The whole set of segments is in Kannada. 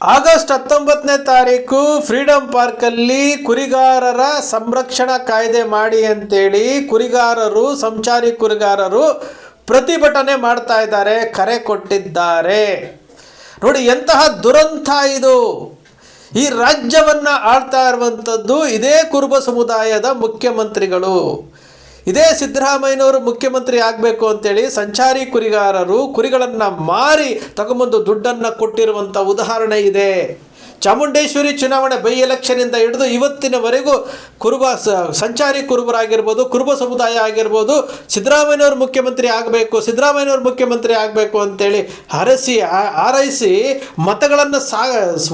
ಆಗಸ್ಟ್ ಹತ್ತೊಂಬತ್ತನೇ ತಾರೀಕು ಫ್ರೀಡಂ ಪಾರ್ಕಲ್ಲಿ ಕುರಿಗಾರರ ಸಂರಕ್ಷಣಾ ಕಾಯ್ದೆ ಮಾಡಿ ಅಂತೇಳಿ ಕುರಿಗಾರರು, ಸಂಚಾರಿ ಕುರಿಗಾರರು ಪ್ರತಿಭಟನೆ ಮಾಡ್ತಾ ಇದ್ದಾರೆ, ಕರೆ ಕೊಟ್ಟಿದ್ದಾರೆ. ನೋಡಿ, ಎಂತಹ ದುರಂತ ಇದು. ಈ ರಾಜ್ಯವನ್ನು ಆಳ್ತಾ ಇರುವಂಥದ್ದು ಇದೇ ಕುರುಬ ಸಮುದಾಯದ ಮುಖ್ಯಮಂತ್ರಿಗಳು. ಇದೇ ಸಿದ್ದರಾಮಯ್ಯನವರು ಮುಖ್ಯಮಂತ್ರಿ ಆಗಬೇಕು ಅಂತೇಳಿ ಸಂಚಾರಿ ಕುರಿಗಾರರು ಕುರಿಗಳನ್ನು ಮಾರಿ ತಗೊಂಬಂದು ದುಡ್ಡನ್ನು ಕೊಟ್ಟಿರುವಂಥ ಉದಾಹರಣೆ ಇದೆ. ಚಾಮುಂಡೇಶ್ವರಿ ಚುನಾವಣೆ ಬೈ ಎಲೆಕ್ಷನಿಂದ ಹಿಡಿದು ಇವತ್ತಿನವರೆಗೂ ಕುರುಬ ಸಂಚಾರಿ ಕುರುಬರಾಗಿರ್ಬೋದು, ಕುರುಬ ಸಮುದಾಯ ಆಗಿರ್ಬೋದು, ಸಿದ್ದರಾಮಯ್ಯನವರು ಮುಖ್ಯಮಂತ್ರಿ ಆಗಬೇಕು, ಸಿದ್ದರಾಮಯ್ಯನವರು ಮುಖ್ಯಮಂತ್ರಿ ಆಗಬೇಕು ಅಂತೇಳಿ ಹರಸಿ ಆರೈಸಿ ಮತಗಳನ್ನು ಸಾ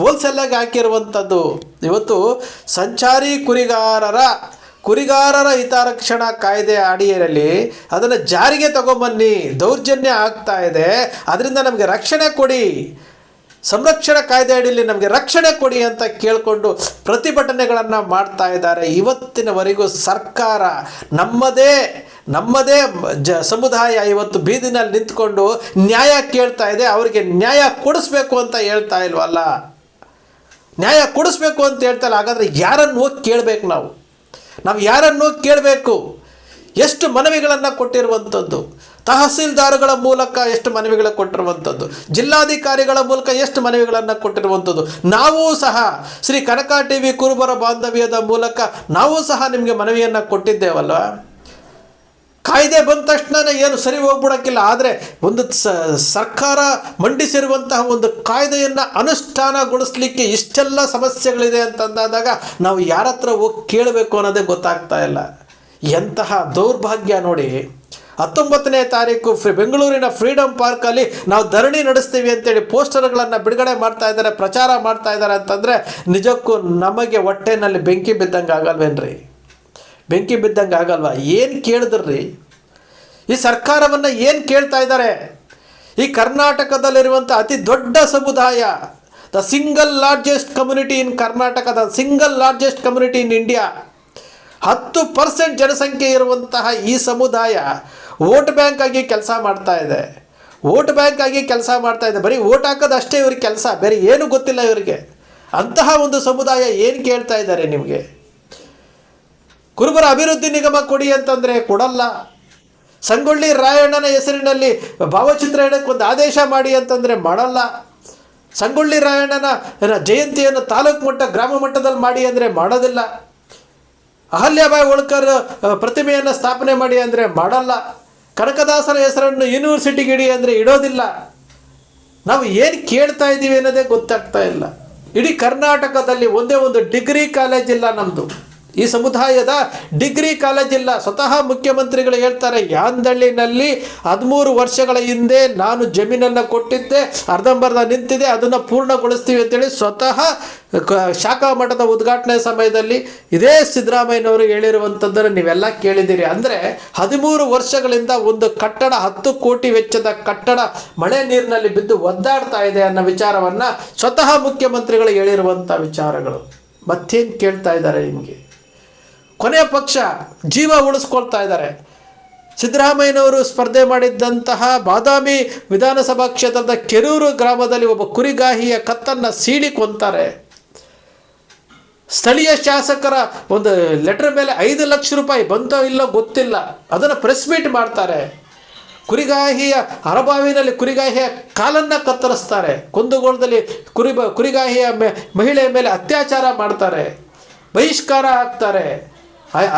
ಹೋಲ್ಸೆಲ್ಲಾಗಿ ಹಾಕಿರುವಂಥದ್ದು ಇವತ್ತು ಸಂಚಾರಿ ಕುರಿಗಾರರ ಕುರಿಗಾರರ ಹಿತರಕ್ಷಣಾ ಕಾಯ್ದೆ ಅಡಿಯಲ್ಲಿ ಅದನ್ನು ಜಾರಿಗೆ ತಗೊಂಬನ್ನಿ, ದೌರ್ಜನ್ಯ ಆಗ್ತಾ ಇದೆ, ಅದರಿಂದ ನಮಗೆ ರಕ್ಷಣೆ ಕೊಡಿ, ಸಂರಕ್ಷಣಾ ಕಾಯ್ದೆ ಅಡಿಯಲ್ಲಿ ನಮಗೆ ರಕ್ಷಣೆ ಕೊಡಿ ಅಂತ ಕೇಳಿಕೊಂಡು ಪ್ರತಿಭಟನೆಗಳನ್ನು ಮಾಡ್ತಾ ಇದ್ದಾರೆ. ಇವತ್ತಿನವರೆಗೂ ಸರ್ಕಾರ ನಮ್ಮದೇ ನಮ್ಮದೇ ಜ ಸಮುದಾಯ ಇವತ್ತು ಬೀದಿನಲ್ಲಿ ನಿಂತ್ಕೊಂಡು ನ್ಯಾಯ ಕೇಳ್ತಾ ಇದೆ, ಅವರಿಗೆ ನ್ಯಾಯ ಕೊಡಿಸ್ಬೇಕು ಅಂತ ಹೇಳ್ತಾ ಇಲ್ವಲ್ಲ? ನ್ಯಾಯ ಕೊಡಿಸ್ಬೇಕು ಅಂತ ಹೇಳ್ತಾರೆ ಹಾಗಾದರೆ ಯಾರನ್ನು ಹೋಗಿ ಕೇಳಬೇಕು ನಾವು? ನಾವು ಯಾರನ್ನು ಕೇಳಬೇಕು? ಎಷ್ಟು ಮನವಿಗಳನ್ನು ಕೊಟ್ಟಿರುವಂಥದ್ದು? ತಹಸೀಲ್ದಾರ್ಗಳ ಮೂಲಕ ಎಷ್ಟು ಮನವಿಗಳ ಕೊಟ್ಟಿರುವಂಥದ್ದು? ಜಿಲ್ಲಾಧಿಕಾರಿಗಳ ಮೂಲಕ ಎಷ್ಟು ಮನವಿಗಳನ್ನು ಕೊಟ್ಟಿರುವಂಥದ್ದು? ನಾವೂ ಸಹ ಶ್ರೀ ಕನಕ ಟಿ ವಿ ಕುರುಬರ ಬಾಂಧವ್ಯದ ಮೂಲಕ ನಾವೂ ಸಹ ನಿಮಗೆ ಮನವಿಯನ್ನು ಕೊಟ್ಟಿದ್ದೇವಲ್ವ? ಕಾಯ್ದೆ ಬಂದ ತಕ್ಷಣ ಏನು ಸರಿ ಹೋಗ್ಬಿಡೋಕ್ಕಿಲ್ಲ. ಆದರೆ ಒಂದು ಸರ್ಕಾರ ಮಂಡಿಸಿರುವಂತಹ ಒಂದು ಕಾಯ್ದೆಯನ್ನು ಅನುಷ್ಠಾನಗೊಳಿಸ್ಲಿಕ್ಕೆ ಇಷ್ಟೆಲ್ಲ ಸಮಸ್ಯೆಗಳಿದೆ ಅಂತಂದಾದಾಗ ನಾವು ಯಾರ ಹತ್ರ ಹೋಗಿ ಕೇಳಬೇಕು ಅನ್ನೋದೇ ಗೊತ್ತಾಗ್ತಾ ಇಲ್ಲ. ಎಂತಹ ದೌರ್ಭಾಗ್ಯ ನೋಡಿ. ಹತ್ತೊಂಬತ್ತನೇ ತಾರೀಕು ಫ್ರೀ, ಬೆಂಗಳೂರಿನ ಫ್ರೀಡಂ ಪಾರ್ಕಲ್ಲಿ ನಾವು ಧರಣಿ ನಡೆಸ್ತೀವಿ ಅಂತೇಳಿ ಪೋಸ್ಟರ್ಗಳನ್ನು ಬಿಡುಗಡೆ ಮಾಡ್ತಾ ಇದ್ದಾರೆ, ಪ್ರಚಾರ ಮಾಡ್ತಾ ಇದ್ದಾರೆ ಅಂತಂದರೆ ನಿಜಕ್ಕೂ ನಮಗೆ ಹೊಟ್ಟೆನಲ್ಲಿ ಬೆಂಕಿ ಬಿದ್ದಂಗೆ ಆಗಲ್ವೇನ್ರಿ? ಬೆಂಕಿ ಬಿದ್ದಂಗೆ ಆಗಲ್ವ? ಏನು ಕೇಳಿದ್ರಿ? ಈ ಸರ್ಕಾರವನ್ನು ಏನು ಕೇಳ್ತಾ ಇದ್ದಾರೆ? ಈ ಕರ್ನಾಟಕದಲ್ಲಿರುವಂಥ ಅತಿ ದೊಡ್ಡ ಸಮುದಾಯ the single largest community in Karnataka the single largest community in India ಹತ್ತು ಪರ್ಸೆಂಟ್ ಜನಸಂಖ್ಯೆ ಇರುವಂತಹ ಈ ಸಮುದಾಯ ವೋಟ್ ಬ್ಯಾಂಕ್ ಆಗಿ ಕೆಲಸ ಮಾಡ್ತಾ ಇದೆ. ವೋಟ್ ಬ್ಯಾಂಕ್ ಆಗಿ ಕೆಲಸ ಮಾಡ್ತಾ ಇದೆ. ಬರೀ ವೋಟ್ ಹಾಕೋದು ಅಷ್ಟೇ ಇವ್ರಿಗೆ ಕೆಲಸ, ಬೇರೆ ಏನೂ ಗೊತ್ತಿಲ್ಲ ಇವರಿಗೆ. ಅಂತಹ ಒಂದು ಸಮುದಾಯ ಏನು ಕೇಳ್ತಾ ಇದ್ದಾರೆ ನಿಮಗೆ? ಕುರುಬರ ಅಭಿವೃದ್ಧಿ ನಿಗಮ ಕೊಡಿ ಅಂತಂದರೆ ಕೊಡಲ್ಲ. ಸಂಗೊಳ್ಳಿ ರಾಯಣ್ಣನ ಹೆಸರಿನಲ್ಲಿ ಭಾವಚಿತ್ರ ಇಡಕ್ಕೆ ಒಂದು ಆದೇಶ ಮಾಡಿ ಅಂತಂದರೆ ಮಾಡಲ್ಲ. ಸಂಗೊಳ್ಳಿ ರಾಯಣ್ಣನ ಜಯಂತಿಯನ್ನು ತಾಲೂಕು ಮಟ್ಟ, ಗ್ರಾಮ ಮಟ್ಟದಲ್ಲಿ ಮಾಡಿ ಅಂದರೆ ಮಾಡೋದಿಲ್ಲ. ಅಹಲ್ಯಾಬಾಯಿ ಹೋಳ್ಕರ್ ಪ್ರತಿಮೆಯನ್ನು ಸ್ಥಾಪನೆ ಮಾಡಿ ಅಂದರೆ ಮಾಡಲ್ಲ. ಕನಕದಾಸರ ಹೆಸರನ್ನು ಯೂನಿವರ್ಸಿಟಿಗೆ ಇಡಿ ಅಂದರೆ ಇಡೋದಿಲ್ಲ. ನಾವು ಏನು ಕೇಳ್ತಾ ಇದ್ದೀವಿ ಅನ್ನೋದೇ ಗೊತ್ತಾಗ್ತಾ ಇಲ್ಲ. ಇಡೀ ಕರ್ನಾಟಕದಲ್ಲಿ ಒಂದೇ ಒಂದು ಡಿಗ್ರಿ ಕಾಲೇಜ್ ಇಲ್ಲ ನಮ್ಮದು ಈ ಸಮುದಾಯದ ಡಿಗ್ರಿ ಕಾಲೇಜ್ ಇಲ್ಲ. ಸ್ವತಃ ಮುಖ್ಯಮಂತ್ರಿಗಳು ಹೇಳ್ತಾರೆ ಯಾಂದಳ್ಳಿನಲ್ಲಿ ಹದಿಮೂರು ವರ್ಷಗಳ ಹಿಂದೆ ನಾನು ಜಮೀನನ್ನು ಕೊಟ್ಟಿದ್ದೆ, ಅರ್ಧಂಬರ್ಧ ನಿಂತಿದೆ, ಅದನ್ನು ಪೂರ್ಣಗೊಳಿಸ್ತೀವಿ ಅಂತೇಳಿ ಸ್ವತಃ ಶಾಖಾ ಮಠದ ಉದ್ಘಾಟನೆ ಸಮಯದಲ್ಲಿ ಇದೇ ಸಿದ್ದರಾಮಯ್ಯನವರು ಹೇಳಿರುವಂಥದ್ದನ್ನು ನೀವೆಲ್ಲ ಕೇಳಿದ್ದೀರಿ. ಅಂದರೆ ಹದಿಮೂರು ವರ್ಷಗಳಿಂದ ಒಂದು ಕಟ್ಟಡ, ಹತ್ತು ಕೋಟಿ ವೆಚ್ಚದ ಕಟ್ಟಡ ಮಳೆ ನೀರಿನಲ್ಲಿ ಬಿದ್ದು ಒದ್ದಾಡ್ತಾ ಇದೆ ಅನ್ನೋ ವಿಚಾರವನ್ನು ಸ್ವತಃ ಮುಖ್ಯಮಂತ್ರಿಗಳು ಹೇಳಿರುವಂಥ ವಿಚಾರಗಳು. ಮತ್ತೇನು ಕೇಳ್ತಾ ಇದ್ದಾರೆ ನಿಮಗೆ? ಕೊನೆಯ ಪಕ್ಷ ಜೀವ ಉಳಿಸ್ಕೊಳ್ತಾ ಇದ್ದಾರೆ. ಸಿದ್ದರಾಮಯ್ಯನವರು ಸ್ಪರ್ಧೆ ಮಾಡಿದ್ದಂತಹ ಬಾದಾಮಿ ವಿಧಾನಸಭಾ ಕ್ಷೇತ್ರದ ಕೆರೂರು ಗ್ರಾಮದಲ್ಲಿ ಒಬ್ಬ ಕುರಿಗಾಹಿಯ ಕತ್ತನ್ನು ಸೀಳಿ ಕೊಂತಾರೆ. ಸ್ಥಳೀಯ ಶಾಸಕರ ಒಂದು ಲೆಟರ್ ಮೇಲೆ ಐದು ಲಕ್ಷ ರೂಪಾಯಿ ಬಂತೋ ಇಲ್ಲೋ ಗೊತ್ತಿಲ್ಲ. ಅದನ್ನು ಪ್ರೆಸ್ ಮೀಟ್ ಮಾಡ್ತಾರೆ. ಕುರಿಗಾಹಿಯ ಅರಬಾವಿನಲ್ಲಿ ಕುರಿಗಾಹಿಯ ಕಾಲನ್ನು ಕತ್ತರಿಸ್ತಾರೆ. ಕುಂದಗೋಳದಲ್ಲಿ ಕುರಿ ಕುರಿಗಾಹಿಯ ಮಹಿಳೆಯ ಮೇಲೆ ಅತ್ಯಾಚಾರ ಮಾಡ್ತಾರೆ. ಬಹಿಷ್ಕಾರ ಹಾಕ್ತಾರೆ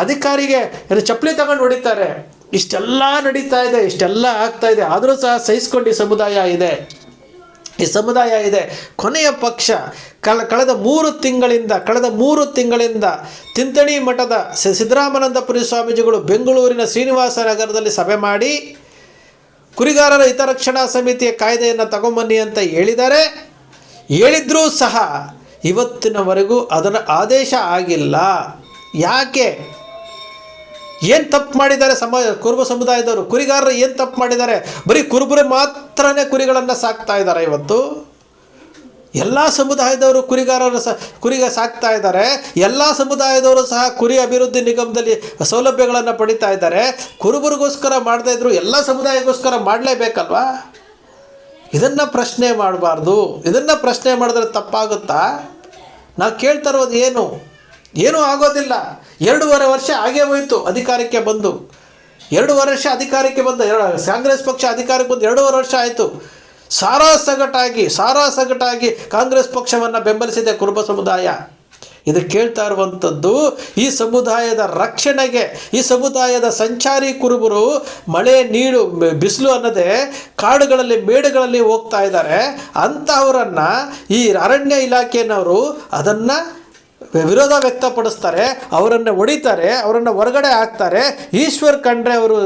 ಅಧಿಕಾರಿಗೆ ಏನು ಚಪ್ಪಲಿ ತಗೊಂಡು ಹೊಡಿತಾರೆ. ಇಷ್ಟೆಲ್ಲ ನಡೀತಾ ಇದೆ, ಇಷ್ಟೆಲ್ಲ ಆಗ್ತಾ ಇದೆ. ಆದರೂ ಸಹ ಸಹಿಸ್ಕೊಂಡು ಈ ಸಮುದಾಯ ಇದೆ. ಈ ಸಮುದಾಯ ಇದೆ. ಕೊನೆಯ ಪಕ್ಷ, ಕಳ ಕಳೆದ ಮೂರು ತಿಂಗಳಿಂದ, ಕಳೆದ ಮೂರು ತಿಂಗಳಿಂದ ತಿಂತಣಿ ಮಠದ ಸಿದ್ದರಾಮಾನಂದಪುರಿ ಸ್ವಾಮೀಜಿಗಳು ಬೆಂಗಳೂರಿನ ಶ್ರೀನಿವಾಸ ನಗರದಲ್ಲಿ ಸಭೆ ಮಾಡಿ, ಕುರಿಗಾರರ ಹಿತರಕ್ಷಣಾ ಸಮಿತಿಯ ಕಾಯ್ದೆಯನ್ನು ತಗೊಂಬನ್ನಿ ಅಂತ ಹೇಳಿದ್ದಾರೆ ಹೇಳಿದ್ರೂ ಸಹ ಇವತ್ತಿನವರೆಗೂ ಅದರ ಆದೇಶ ಆಗಿಲ್ಲ. ಯಾಕೆ? ಏನು ತಪ್ಪು ಮಾಡಿದ್ದಾರೆ ಸಮ, ಕುರುಬ ಸಮುದಾಯದವರು? ಕುರಿಗಾರರು ಏನು ತಪ್ಪು ಮಾಡಿದ್ದಾರೆ? ಬರೀ ಕುರುಬರು ಮಾತ್ರನೇ ಕುರಿಗಳನ್ನು ಸಾಕ್ತಾ ಇದ್ದಾರೆ ಇವತ್ತು. ಎಲ್ಲ ಸಮುದಾಯದವರು ಕುರಿಗಾರರು ಸಹ ಕುರಿಗೆ ಸಾಕ್ತಾ ಇದ್ದಾರೆ. ಎಲ್ಲ ಸಮುದಾಯದವರು ಸಹ ಕುರಿ ಅಭಿವೃದ್ಧಿ ನಿಗಮದಲ್ಲಿ ಸೌಲಭ್ಯಗಳನ್ನು ಪಡಿತಾ ಇದ್ದಾರೆ. ಕುರುಬರಿಗೋಸ್ಕರ ಮಾಡ್ತಾ ಇದ್ರು, ಎಲ್ಲ ಸಮುದಾಯಕ್ಕೋಸ್ಕರ ಮಾಡಲೇಬೇಕಲ್ವಾ? ಇದನ್ನು ಪ್ರಶ್ನೆ ಮಾಡಬಾರ್ದು. ಇದನ್ನು ಪ್ರಶ್ನೆ ಮಾಡಿದ್ರೆ ತಪ್ಪಾಗುತ್ತಾ? ನಾವು ಕೇಳ್ತಾ ಇರೋದು ಏನು? ಏನೂ ಆಗೋದಿಲ್ಲ. ಎರಡೂವರೆ ವರ್ಷ ಆಗೇ ಹೋಯಿತು, ಅಧಿಕಾರಕ್ಕೆ ಬಂದು. ಎರಡೂವರೆ ವರ್ಷ ಅಧಿಕಾರಕ್ಕೆ ಬಂದ ಕಾಂಗ್ರೆಸ್ ಪಕ್ಷ ಅಧಿಕಾರಕ್ಕೆ ಬಂದು ಎರಡೂವರೆ ವರ್ಷ ಆಯಿತು. ಸಾರಾ ಸಗಟಾಗಿ ಸಾರಾ ಸಗಟಾಗಿ ಕಾಂಗ್ರೆಸ್ ಪಕ್ಷವನ್ನು ಬೆಂಬಲಿಸಿದೆ ಕುರುಬ ಸಮುದಾಯ. ಇದು ಕೇಳ್ತಾ ಇರುವಂಥದ್ದು, ಈ ಸಮುದಾಯದ ರಕ್ಷಣೆಗೆ, ಈ ಸಮುದಾಯದ ಸಂಚಾರಿ ಕುರುಬರು ಮಳೆ, ನೀರು ಬಿಸಿಲು ಅನ್ನದೇ ಕಾಡುಗಳಲ್ಲಿ, ಮೇಡುಗಳಲ್ಲಿ ಹೋಗ್ತಾ ಇದ್ದಾರೆ. ಅಂಥವರನ್ನು ಈ ಅರಣ್ಯ ಇಲಾಖೆಯವರು ಅದನ್ನು ವಿರೋಧ ವ್ಯಕ್ತಪಡಿಸ್ತಾರೆ, ಅವರನ್ನು ಹೊಡಿತಾರೆ, ಅವರನ್ನು ಹೊರಗಡೆ ಹಾಕ್ತಾರೆ. ಈಶ್ವರ್ ಖಂಡ್ರೆ ಅವರು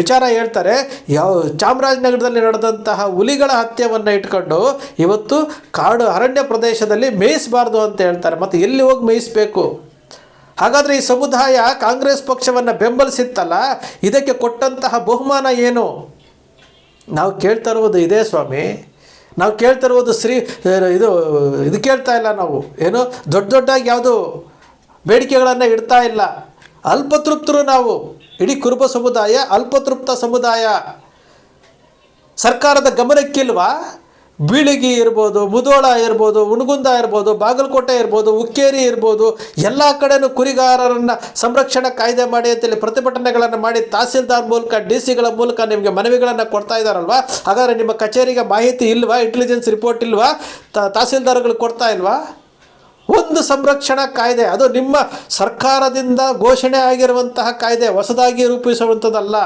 ವಿಚಾರ ಹೇಳ್ತಾರೆ, ಯಾವ ಚಾಮರಾಜನಗರದಲ್ಲಿ ನಡೆದಂತಹ ಹುಲಿಗಳ ಹತ್ಯೆಯನ್ನು ಇಟ್ಕೊಂಡು ಇವತ್ತು ಕಾಡು ಅರಣ್ಯ ಪ್ರದೇಶದಲ್ಲಿ ಮೇಯಿಸಬಾರ್ದು ಅಂತ ಹೇಳ್ತಾರೆ. ಮತ್ತು ಎಲ್ಲಿ ಹೋಗಿ ಮೇಯಿಸಬೇಕು? ಹಾಗಾದರೆ ಈ ಸಮುದಾಯ ಕಾಂಗ್ರೆಸ್ ಪಕ್ಷವನ್ನು ಬೆಂಬಲಿಸಿತ್ತಲ್ಲ, ಇದಕ್ಕೆ ಕೊಟ್ಟಂತಹ ಬಹುಮಾನ ಏನು? ನಾವು ಕೇಳ್ತಾ ಇರುವುದು ಇದೇ ಸ್ವಾಮಿ ನಾವು ಕೇಳ್ತಾ ಶ್ರೀ ಇದು ಇದು ಕೇಳ್ತಾ ಇಲ್ಲ ನಾವು. ಏನು? ದೊಡ್ಡ ದೊಡ್ಡಾಗಿ ಯಾವುದು ಬೇಡಿಕೆಗಳನ್ನು ಇಡ್ತಾ ಇಲ್ಲ. ಅಲ್ಪತೃಪ್ತರು ನಾವು. ಇಡೀ ಕುರುಬ ಸಮುದಾಯ ಅಲ್ಪತೃಪ್ತ ಸಮುದಾಯ. ಸರ್ಕಾರದ ಗಮನಕ್ಕಿಲ್ವಾ? ಬೀಳಿಗಿ ಇರ್ಬೋದು, ಮುದೋಳ ಇರ್ಬೋದು, ಉಣಗುಂದ ಇರ್ಬೋದು, ಬಾಗಲಕೋಟೆ ಇರ್ಬೋದು, ಉಕ್ಕೇರಿ ಇರ್ಬೋದು, ಎಲ್ಲ ಕಡೆನೂ ಕುರಿಗಾರರನ್ನು ಸಂರಕ್ಷಣಾ ಕಾಯ್ದೆ ಮಾಡಿ ಅಂತೇಳಿ ಪ್ರತಿಭಟನೆಗಳನ್ನು ಮಾಡಿ ತಹಸೀಲ್ದಾರ್ ಮೂಲಕ, ಡಿ ಸಿಗಳ ಮೂಲಕ ನಿಮಗೆ ಮನವಿಗಳನ್ನು ಕೊಡ್ತಾ ಇದ್ದಾರಲ್ವಾ? ಹಾಗಾದರೆ ನಿಮ್ಮ ಕಚೇರಿಗೆ ಮಾಹಿತಿ ಇಲ್ವಾ? ಇಂಟೆಲಿಜೆನ್ಸ್ ರಿಪೋರ್ಟ್ ಇಲ್ವಾ? ತಹಸೀಲ್ದಾರ್ಗಳು ಕೊಡ್ತಾ ಇಲ್ವಾ? ಒಂದು ಸಂರಕ್ಷಣಾ ಕಾಯ್ದೆ, ಅದು ನಿಮ್ಮ ಸರ್ಕಾರದಿಂದ ಘೋಷಣೆ ಆಗಿರುವಂತಹ ಕಾಯ್ದೆ, ಹೊಸದಾಗಿ ರೂಪಿಸುವಂಥದ್ದಲ್ಲ.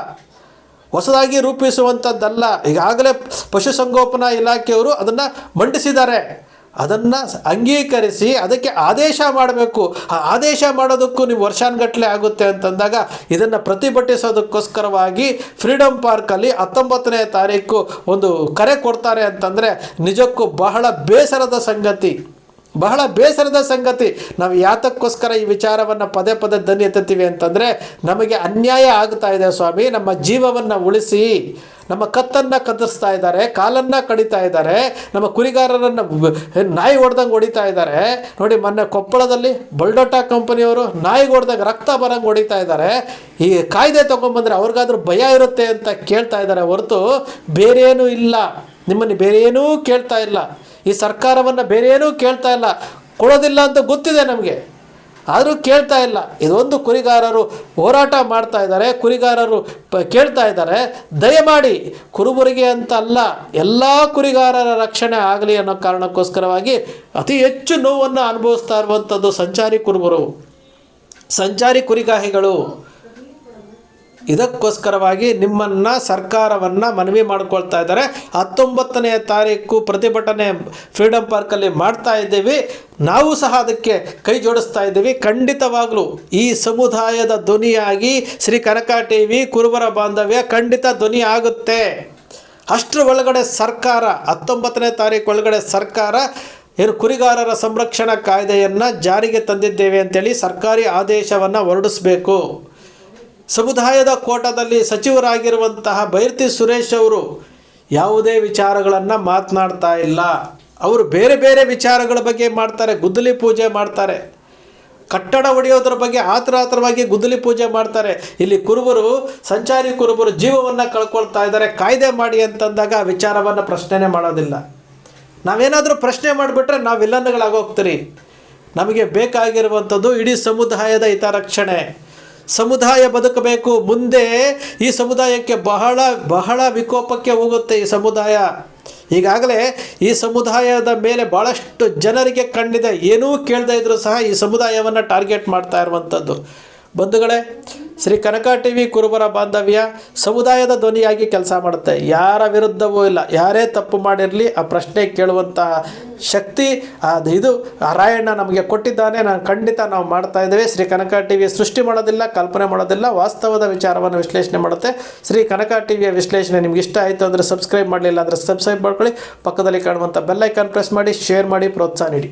ಹೊಸದಾಗಿ ರೂಪಿಸುವಂಥದ್ದಲ್ಲ ಈಗಾಗಲೇ ಪಶುಸಂಗೋಪನಾ ಇಲಾಖೆಯವರು ಅದನ್ನು ಮಂಡಿಸಿದ್ದಾರೆ. ಅದನ್ನು ಅಂಗೀಕರಿಸಿ ಅದಕ್ಕೆ ಆದೇಶ ಮಾಡಬೇಕು. ಆ ಆದೇಶ ಮಾಡೋದಕ್ಕೂ ನೀವು ವರ್ಷಾನುಗಟ್ಟಲೆ ಆಗುತ್ತೆ ಅಂತಂದಾಗ ಇದನ್ನು ಪ್ರತಿಭಟಿಸೋದಕ್ಕೋಸ್ಕರವಾಗಿ ಫ್ರೀಡಮ್ ಪಾರ್ಕಲ್ಲಿ ಹತ್ತೊಂಬತ್ತನೇ ತಾರೀಕು ಒಂದು ಕರೆ ಕೊಡ್ತಾರೆ ಅಂತಂದರೆ ನಿಜಕ್ಕೂ ಬಹಳ ಬೇಸರದ ಸಂಗತಿ. ಬಹಳ ಬೇಸರದ ಸಂಗತಿ. ನಾವು ಯಾತಕ್ಕೋಸ್ಕರ ಈ ವಿಚಾರವನ್ನು ಪದೇ ಪದೇ ದನಿ ಎತ್ತೀವಿ ಅಂತಂದರೆ, ನಮಗೆ ಅನ್ಯಾಯ ಆಗ್ತಾ ಇದೆ ಸ್ವಾಮಿ. ನಮ್ಮ ಜೀವವನ್ನು ಉಳಿಸಿ, ನಮ್ಮ ಕತ್ತನ್ನು ಕತ್ತರಿಸ್ತಾ ಇದ್ದಾರೆ, ಕಾಲನ್ನು ಕಡಿತಾ ಇದ್ದಾರೆ, ನಮ್ಮ ಕುರಿಗಾರರನ್ನು ನಾಯಿ ಹೊಡೆದಂಗೆ ಹೊಡಿತಾ ಇದ್ದಾರೆ. ನೋಡಿ, ಮೊನ್ನೆ ಕೊಪ್ಪಳದಲ್ಲಿ ಬಲ್ಡೋಟಾ ಕಂಪನಿಯವರು ನಾಯಿ ಹೊಡೆದಾಗ ರಕ್ತ ಬರಂಗೆ ಹೊಡಿತಾ ಇದ್ದಾರೆ. ಈ ಕಾಯ್ದೆ ತೊಗೊಂಬಂದರೆ ಅವ್ರಿಗಾದ್ರೂ ಭಯ ಇರುತ್ತೆ ಅಂತ ಕೇಳ್ತಾ ಇದ್ದಾರೆ ಹೊರತು ಬೇರೇನೂ ಇಲ್ಲ. ನಿಮ್ಮನ್ನು ಬೇರೇನೂ ಕೇಳ್ತಾ ಇಲ್ಲ. ಈ ಸರ್ಕಾರವನ್ನು ಬೇರೇನೂ ಕೇಳ್ತಾ ಇಲ್ಲ. ಕೊಡೋದಿಲ್ಲ ಅಂತ ಗೊತ್ತಿದೆ ನಮಗೆ. ಆದರೂ ಕೇಳ್ತಾ ಇಲ್ಲ. ಇದೊಂದು ಕುರಿಗಾರರು ಹೋರಾಟ ಮಾಡ್ತಾ ಇದ್ದಾರೆ. ಕುರಿಗಾರರು ಪ ಕೇಳ್ತಾ ಇದ್ದಾರೆ. ದಯಮಾಡಿ ಕುರುಬರಿಗೆ ಅಂತ ಅಲ್ಲ, ಎಲ್ಲ ಕುರಿಗಾರರ ರಕ್ಷಣೆ ಆಗಲಿ ಅನ್ನೋ ಕಾರಣಕ್ಕೋಸ್ಕರವಾಗಿ ಅತಿ ಹೆಚ್ಚು ನೋವನ್ನು ಅನುಭವಿಸ್ತಾ ಇರುವಂಥದ್ದು ಸಂಚಾರಿ ಕುರುಬರು. ಸಂಚಾರಿ ಕುರಿಗಾಹಿಗಳು. ಇದಕ್ಕೋಸ್ಕರವಾಗಿ ನಿಮ್ಮನ್ನು ಸರ್ಕಾರವನ್ನು ಮನವಿ ಮಾಡ್ಕೊಳ್ತಾ ಇದ್ದಾರೆ. ಹತ್ತೊಂಬತ್ತನೆಯ ತಾರೀಕು ಪ್ರತಿಭಟನೆ ಫ್ರೀಡಮ್ ಪಾರ್ಕಲ್ಲಿ ಮಾಡ್ತಾ ಇದ್ದೀವಿ. ನಾವು ಸಹ ಅದಕ್ಕೆ ಕೈ ಜೋಡಿಸ್ತಾ ಇದ್ದೀವಿ. ಖಂಡಿತವಾಗಲೂ ಈ ಸಮುದಾಯದ ಧ್ವನಿಯಾಗಿ ಶ್ರೀ ಕನಕ ಟಿ ವಿ ಕುರುಬರ ಬಾಂಧವ್ಯ ಖಂಡಿತ ಧ್ವನಿ ಆಗುತ್ತೆ. ಅಷ್ಟರ ಒಳಗಡೆ ಸರ್ಕಾರ, ಹತ್ತೊಂಬತ್ತನೇ ತಾರೀಕು ಒಳಗಡೆ ಸರ್ಕಾರ ಏನು ಕುರಿಗಾರರ ಸಂರಕ್ಷಣಾ ಕಾಯ್ದೆಯನ್ನು ಜಾರಿಗೆ ತಂದಿದ್ದೇವೆ ಅಂತೇಳಿ ಸರ್ಕಾರಿ ಆದೇಶವನ್ನು ಹೊರಡಿಸಬೇಕು. ಸಮುದಾಯದ ಕೋಟದಲ್ಲಿ ಸಚಿವರಾಗಿರುವಂತಹ ಬೈರ್ತಿ ಸುರೇಶ್ ಅವರು ಯಾವುದೇ ವಿಚಾರಗಳನ್ನು ಮಾತನಾಡ್ತಾ ಇಲ್ಲ. ಅವರು ಬೇರೆ ಬೇರೆ ವಿಚಾರಗಳ ಬಗ್ಗೆ ಮಾಡ್ತಾರೆ, ಗುದ್ದಲಿ ಪೂಜೆ ಮಾಡ್ತಾರೆ. ಕಟ್ಟಡ ಒಡೆಯೋದ್ರ ಬಗ್ಗೆ ಆತರ ಆತರವಾಗಿ ಗುದ್ದಲಿ ಪೂಜೆ ಮಾಡ್ತಾರೆ. ಇಲ್ಲಿ ಕುರುಬರು, ಸಂಚಾರಿ ಕುರುಬರು ಜೀವವನ್ನು ಕಳ್ಕೊಳ್ತಾ ಇದ್ದಾರೆ. ಕಾಯ್ದೆ ಮಾಡಿ ಅಂತಂದಾಗ ಆ ವಿಚಾರವನ್ನು ಪ್ರಶ್ನೆನೇ ಮಾಡೋದಿಲ್ಲ. ನಾವೇನಾದರೂ ಪ್ರಶ್ನೆ ಮಾಡಿಬಿಟ್ರೆ ನಾವು ವಿಲನ್ಗಳಾಗೋಗ್ತೀರಿ ನಮಗೆ ಬೇಕಾಗಿರುವಂಥದ್ದು ಇಡೀ ಸಮುದಾಯದ ಹಿತರಕ್ಷಣೆ. ಸಮುದಾಯ ಬದುಕಬೇಕು. ಮುಂದೆ ಈ ಸಮುದಾಯಕ್ಕೆ ಬಹಳ ಬಹಳ ವಿಕೋಪಕ್ಕೆ ಹೋಗುತ್ತೆ ಈ ಸಮುದಾಯ. ಈಗಾಗಲೇ ಈ ಸಮುದಾಯದ ಮೇಲೆ ಭಾಳಷ್ಟು ಜನರಿಗೆ ಕಂಡಿದೆ ಏನೂ ಕೇಳದೇ ಇದ್ರೂ ಸಹ ಈ ಸಮುದಾಯವನ್ನು ಟಾರ್ಗೆಟ್ ಮಾಡ್ತಾ ಇರುವಂಥದ್ದು. ಬಂಧುಗಳೇ, ಶ್ರೀ ಕನಕ ಟಿ ವಿ ಕುರುಬರ ಬಾಂಧವ್ಯ ಸಮುದಾಯದ ಧ್ವನಿಯಾಗಿ ಕೆಲಸ ಮಾಡುತ್ತೆ. ಯಾರ ವಿರುದ್ಧವೂ ಇಲ್ಲ. ಯಾರೇ ತಪ್ಪು ಮಾಡಿರಲಿ, ಆ ಪ್ರಶ್ನೆ ಕೇಳುವಂತಹ ಶಕ್ತಿ ಅದು ಇದು ರಾಯಣ್ಣ ನಮಗೆ ಕೊಟ್ಟಿದ್ದಾನೆ. ನಾನು ಖಂಡಿತ ನಾವು ಮಾಡ್ತಾ ಇದ್ದೇವೆ. ಶ್ರೀ ಕನಕ ಟಿ ವಿ ಸೃಷ್ಟಿ ಮಾಡೋದಿಲ್ಲ, ಕಲ್ಪನೆ ಮಾಡೋದಿಲ್ಲ, ವಾಸ್ತವದ ವಿಚಾರವನ್ನು ವಿಶ್ಲೇಷಣೆ ಮಾಡುತ್ತೆ. ಶ್ರೀ ಕನಕ ಟಿ ವಿಯ ವಿಶ್ಲೇಷಣೆ ನಿಮ್ಗೆ ಇಷ್ಟ ಆಯಿತು ಅಂದರೆ ಸಬ್ಸ್ಕ್ರೈಬ್ ಮಾಡಲಿಲ್ಲ ಅಂದರೆ ಸಬ್ಸ್ಕ್ರೈಬ್ ಮಾಡ್ಕೊಳ್ಳಿ. ಪಕ್ಕದಲ್ಲಿ ಕಾಣುವಂಥ ಬೆಲ್ಲೈಕಾನ್ ಪ್ರೆಸ್ ಮಾಡಿ, ಶೇರ್ ಮಾಡಿ, ಪ್ರೋತ್ಸಾಹ ನೀಡಿ.